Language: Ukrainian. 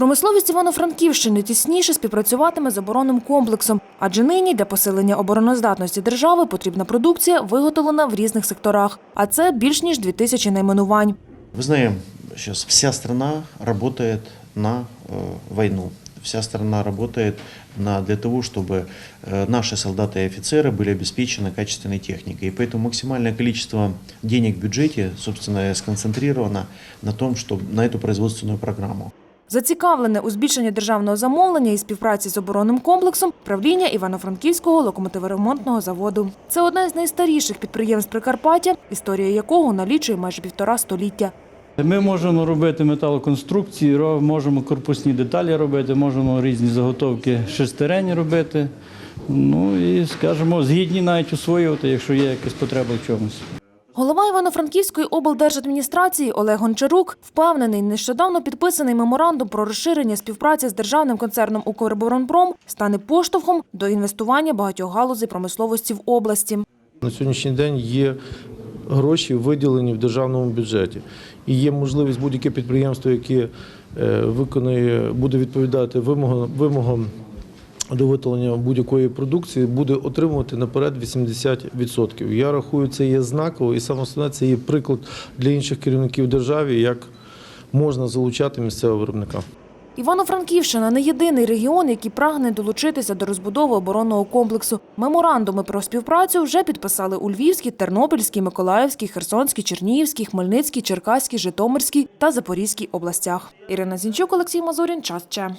Промисловість Івано-Франківщини тісніше співпрацюватиме з оборонним комплексом, адже нині для посилення обороноздатності держави потрібна продукція, виготовлена в різних секторах. А це більш ніж дві тисячі найменувань. Мы знаем, сейчас вся страна работает на э, войну. Вся страна работает на, для того, чтобы э, наши солдаты и офицеры были обеспечены качественной техникой. И поэтому максимальное количество денег в бюджете, собственно, сконцентрировано на том, что на эту производственную программу. Зацікавлене у збільшенні державного замовлення і співпраці з оборонним комплексом правління Івано-Франківського локомотиворемонтного заводу. Це одне з найстаріших підприємств Прикарпаття, історія якого налічує майже півтора століття. Ми можемо робити металоконструкції, можемо корпусні деталі робити, можемо різні заготовки шестерень робити. Ну і, скажімо, згідні навіть освоювати, якщо є якась потреба в чомусь. Голова Івано-Франківської облдержадміністрації Олег Гончарук впевнений, нещодавно підписаний меморандум про розширення співпраці з державним концерном «Укроборонпром» стане поштовхом до інвестування багатьох галузей промисловості в області. На сьогоднішній день є гроші виділені в державному бюджеті. І є можливість будь-яке підприємство, яке е, виконує, буде відповідати вимогам, вимогам до виготовлення будь-якої продукції, буде отримувати наперед 80%. Я рахую, це є знаково, і саме основне це є приклад для інших керівників держави, як можна залучати місцевого виробника. Івано-Франківщина не єдиний регіон, який прагне долучитися до розбудови оборонного комплексу. Меморандуми про співпрацю вже підписали у Львівській, Тернопільській, Миколаївській, Херсонській, Чернігівській, Хмельницькій, Черкаській, Житомирській та Запорізькій областях. Ірина Зінчук, Олексій Мазурін. Час Че.